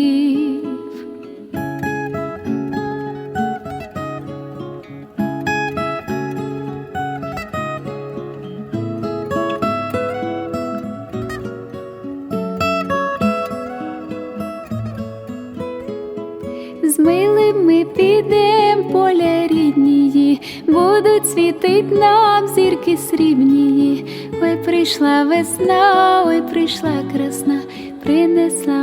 радощів. З милим ми підем поля ріднії, будуть світить нам зірки срібнії. Ой, прийшла весна, ой, прийшла красна, принесла